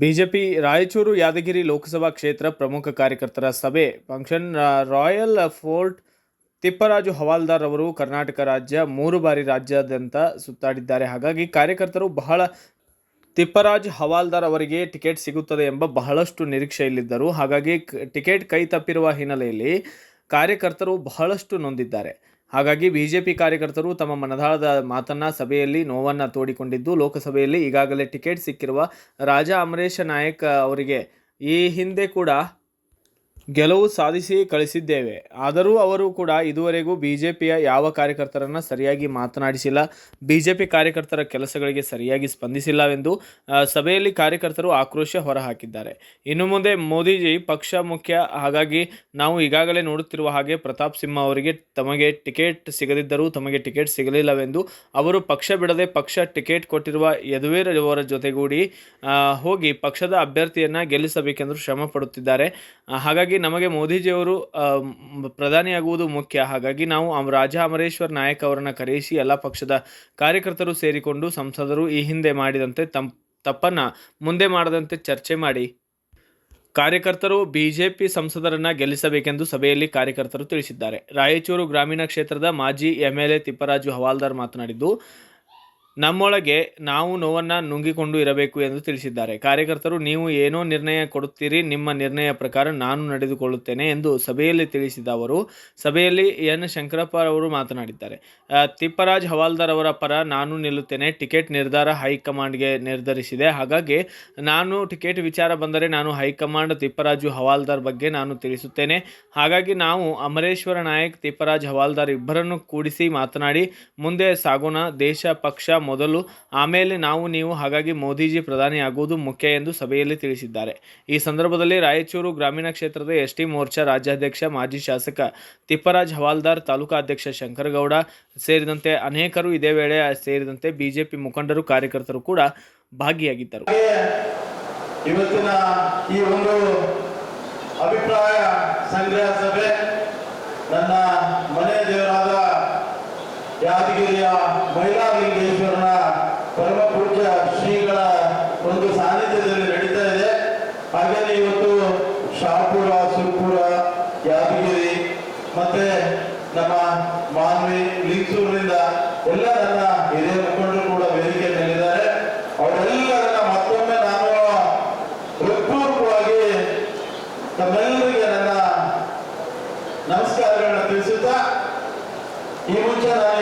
BJP Raichur Yadgir Lok Sabha ಕ್ಷೇತ್ರ ಪ್ರಮುಖ ಕಾರ್ಯಕರ್ತರ ಸಭೆ. Function Royal Fort Tipparaju Hawaldar ಅವರು ಕರ್ನಾಟಕ ರಾಜ್ಯ ಮೂರು ಬಾರಿ ರಾಜ್ಯಾದ್ಯಂತ ಸುತ್ತಾಡಿದ್ದಾರೆ. ಹಾಗಾಗಿ ಕಾರ್ಯಕರ್ತರು ಬಹಳ ತಿಪ್ಪರಾಜ್ ಹವಾಲ್ದಾರ್ ಅವರಿಗೆ ಟಿಕೆಟ್ ಸಿಗುತ್ತದೆ ಎಂಬ ಬಹಳಷ್ಟು ನಿರೀಕ್ಷೆಯಲ್ಲಿದ್ದರು ಹಾಗಾಗಿ ಟಿಕೆಟ್ ಕೈ ತಪ್ಪಿರುವ ಹಿನ್ನೆಲೆಯಲ್ಲಿ ಕಾರ್ಯಕರ್ತರು ಬಹಳಷ್ಟು ನೊಂದಿದ್ದಾರೆ. ಹಾಗಾಗಿ ಬಿಜೆಪಿ ಕಾರ್ಯಕರ್ತರು ತಮ್ಮ ಮನದಾಳದ ಮಾತನ್ನ ಸಭೆಯಲ್ಲಿ ನೋವನ್ನ ತೋಡಿಕೊಂಡಿದ್ದು, ಲೋಕಸಭೆಯಲ್ಲಿ ಈಗಾಗಲೇ ಟಿಕೆಟ್ ಸಿಕ್ಕಿರುವ ರಾಜಾ ಅಮರೇಶ ನಾಯಕ್ ಅವರಿಗೆ ಈ ಹಿಂದೆ ಕೂಡ ಗೆಲುವು ಸಾಧಿಸಿ ಕಳಿಸಿದ್ದೇವೆ. ಆದರೂ ಅವರು ಕೂಡ ಇದುವರೆಗೂ ಬಿಜೆಪಿಯ ಯಾವ ಕಾರ್ಯಕರ್ತರನ್ನು ಸರಿಯಾಗಿ ಮಾತನಾಡಿಸಿಲ್ಲ. ಬಿಜೆಪಿ ಕಾರ್ಯಕರ್ತರ ಕೆಲಸಗಳಿಗೆ ಸರಿಯಾಗಿ ಸ್ಪಂದಿಸಿಲ್ಲವೆಂದು ಸಭೆಯಲ್ಲಿ ಕಾರ್ಯಕರ್ತರು ಆಕ್ರೋಶ ಹೊರಹಾಕಿದ್ದಾರೆ. ಇನ್ನು ಮುಂದೆ ಮೋದಿಜಿ ಪಕ್ಷ ಮುಖ್ಯ. ಹಾಗಾಗಿ ನಾವು ಈಗಾಗಲೇ ನೋಡುತ್ತಿರುವ ಹಾಗೆ ಪ್ರತಾಪ್ ಸಿಂಹ ಅವರಿಗೆ ತಮಗೆ ಟಿಕೆಟ್ ಸಿಗದಿದ್ದರೂ ತಮಗೆ ಟಿಕೆಟ್ ಸಿಗಲಿಲ್ಲವೆಂದು, ಅವರು ಪಕ್ಷ ಬಿಡದೆ ಪಕ್ಷ ಟಿಕೆಟ್ ಕೊಟ್ಟಿರುವ ಯದುವೀರ್ ಅವರ ಜೊತೆಗೂಡಿ ಹೋಗಿ ಪಕ್ಷದ ಅಭ್ಯರ್ಥಿಯನ್ನು ಗೆಲ್ಲಿಸಬೇಕೆಂದು ಶ್ರಮ ಪಡುತ್ತಿದ್ದಾರೆ. ಹಾಗಾಗಿ ನಮಗೆ ಮೋದಿಜಿಯವರು ಪ್ರಧಾನಿಯಾಗುವುದು ಮುಖ್ಯ. ಹಾಗಾಗಿ ನಾವು ರಾಜ ಅಮರೇಶ್ವರ್ ನಾಯಕ್ ಅವರನ್ನು ಕರೆಯಿಸಿ ಎಲ್ಲ ಪಕ್ಷದ ಕಾರ್ಯಕರ್ತರು ಸೇರಿಕೊಂಡು ಸಂಸದರು ಈ ಹಿಂದೆ ಮಾಡಿದಂತೆ ತಮ್ಮ ತಪ್ಪನ್ನು ಮುಂದೆ ಮಾಡದಂತೆ ಚರ್ಚೆ ಮಾಡಿ. ಕಾರ್ಯಕರ್ತರು ಬಿಜೆಪಿ ಸಂಸದರನ್ನು ಗೆಲ್ಲಿಸಬೇಕೆಂದು ಸಭೆಯಲ್ಲಿ ಕಾರ್ಯಕರ್ತರು ತಿಳಿಸಿದ್ದಾರೆ. ರಾಯಚೂರು ಗ್ರಾಮೀಣ ಕ್ಷೇತ್ರದ ಮಾಜಿ ಎಂಎಲ್ಎ ತಿಪ್ಪರಾಜು ಹವಾಲ್ದಾರ್ ಮಾತನಾಡಿದ್ದು ನಮ್ಮೊಳಗೆ ನಾವು ನೋವನ್ನು ನುಂಗಿಕೊಂಡು ಇರಬೇಕು ಎಂದು ತಿಳಿಸಿದ್ದಾರೆ. ಕಾರ್ಯಕರ್ತರು, ನೀವು ಏನೋ ನಿರ್ಣಯ ಕೊಡುತ್ತೀರಿ, ನಿಮ್ಮ ನಿರ್ಣಯ ಪ್ರಕಾರ ನಾನು ನಡೆದುಕೊಳ್ಳುತ್ತೇನೆ ಎಂದು ಸಭೆಯಲ್ಲಿ ತಿಳಿಸಿದ ಅವರು, ಸಭೆಯಲ್ಲಿ ಎನ್. ಶಂಕರಪ್ಪ ಅವರು ಮಾತನಾಡಿದ್ದಾರೆ. ತಿಪ್ಪರಾಜ್ ಹವಾಲ್ದಾರ್ ಅವರ ಪರ ನಾನು ನಿಲ್ಲುತ್ತೇನೆ, ಟಿಕೆಟ್ ನಿರ್ಧಾರ ಹೈಕಮಾಂಡ್ಗೆ ನಿರ್ಧರಿಸಿದೆ. ಹಾಗಾಗಿ ನಾನು ಟಿಕೆಟ್ ವಿಚಾರ ಬಂದರೆ ನಾನು ಹೈಕಮಾಂಡ್ ತಿಪ್ಪರಾಜು ಹವಾಲ್ದಾರ್ ಬಗ್ಗೆ ನಾನು ತಿಳಿಸುತ್ತೇನೆ. ಹಾಗಾಗಿ ನಾವು ಅಮರೇಶ್ವರ ನಾಯಕ್, ತಿಪ್ಪರಾಜ್ ಹವಾಲ್ದಾರ್ ಇಬ್ಬರನ್ನು ಕೂಡಿಸಿ ಮಾತನಾಡಿ, ಮುಂದೆ ಸಾಗೋಣ, ದೇಶ, ಪಕ್ಷ ಮೊದಲು, ಆಮೇಲೆ ನಾವು ನೀವು ಹಾಗಾಗಿ ಮೋದಿಜಿ ಪ್ರಧಾನಿ ಆಗುವುದು ಮುಖ್ಯ ಎಂದು ಸಭೆಯಲ್ಲಿ ತಿಳಿಸಿದ್ದಾರೆ. ಈ ಸಂದರ್ಭದಲ್ಲಿ ರಾಯಚೂರು ಗ್ರಾಮೀಣ ಕ್ಷೇತ್ರದ ಎಸ್ಟಿ ಮೋರ್ಚಾ ರಾಜ್ಯಾಧ್ಯಕ್ಷ, ಮಾಜಿ ಶಾಸಕ ತಿಪ್ಪರಾಜ್ ಹವಾಲ್ದಾರ್, ತಾಲೂಕಾ ಅಧ್ಯಕ್ಷ ಶಂಕರಗೌಡ ಸೇರಿದಂತೆ ಅನೇಕರು ಇದೇ ವೇಳೆ ಸೇರಿದಂತೆ ಬಿಜೆಪಿ ಮುಖಂಡರು, ಕಾರ್ಯಕರ್ತರು ಕೂಡ ಭಾಗಿಯಾಗಿದ್ದರು. ಇವತ್ತಿನ ಈ ಒಂದು ಅಭಿಪ್ರಾಯ ಸಂಗ್ರಹ ಸಭೆ ನನ್ನ ಮನೆ ದೇವರಾದ ಯಾದಗಿರಿಯ ಹಾಗೆಯೇ ಇವತ್ತು ಶಾಪುರ ಸುರ್ಪುರ, ಯಾದಗಿರಿ, ಮತ್ತೆ ನಮ್ಮ ಮಾನ್ವಿ ಲಿಂಗಸೂರಿನಿಂದ ಎಲ್ಲ ನನ್ನ ಹಿರಿಯ ಮುಖಂಡರು ಕೂಡ ವೇದಿಕೆ ಮೇಲಿದ್ದಾರೆ. ಅವರೆಲ್ಲರನ್ನ ಮತ್ತೊಮ್ಮೆ ನಾನು ಹೃತ್ಪೂರ್ವಕವಾಗಿ ತಮ್ಮೆಲ್ಲರಿಗೆ ನನ್ನ ನಮಸ್ಕಾರಗಳನ್ನ ತಿಳಿಸುತ್ತಾ, ಈ ಮುಂಚೆ ನಾನು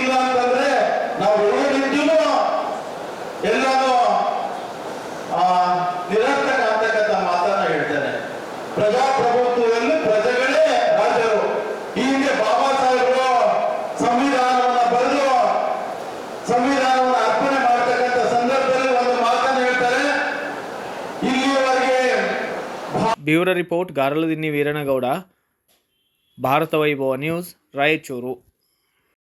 ಇಲ್ಲ ಅಂತಂದ್ರೆ ನಾವು ಏನಿದ್ದೂ ಎಲ್ಲಾನು ಆ, ನಿರರ್ಥಕ ಅಂತಕ್ಕಂಥ ಮಾತನ್ನ ಹೇಳ್ತೇನೆ. ಪ್ರಜಾಪ್ರಭುತ್ವದಲ್ಲಿ ಪ್ರಜೆಗಳೇ ರಾಜರು. ಈ ಬಾಬಾ ಸಾಹೇಬರು ಸಂವಿಧಾನವನ್ನ ಬರೆದು ಸಂವಿಧಾನವನ್ನು ಅರ್ಪಣೆ ಮಾಡತಕ್ಕಂಥ ಸಂದರ್ಭದಲ್ಲಿ ಒಂದು ಮಾತನ್ನ ಹೇಳ್ತಾರೆ. ಇಲ್ಲಿಯವರೆಗೆ bureau report Garaladinni Veeranagouda Bharat Vaibhav news Raichur.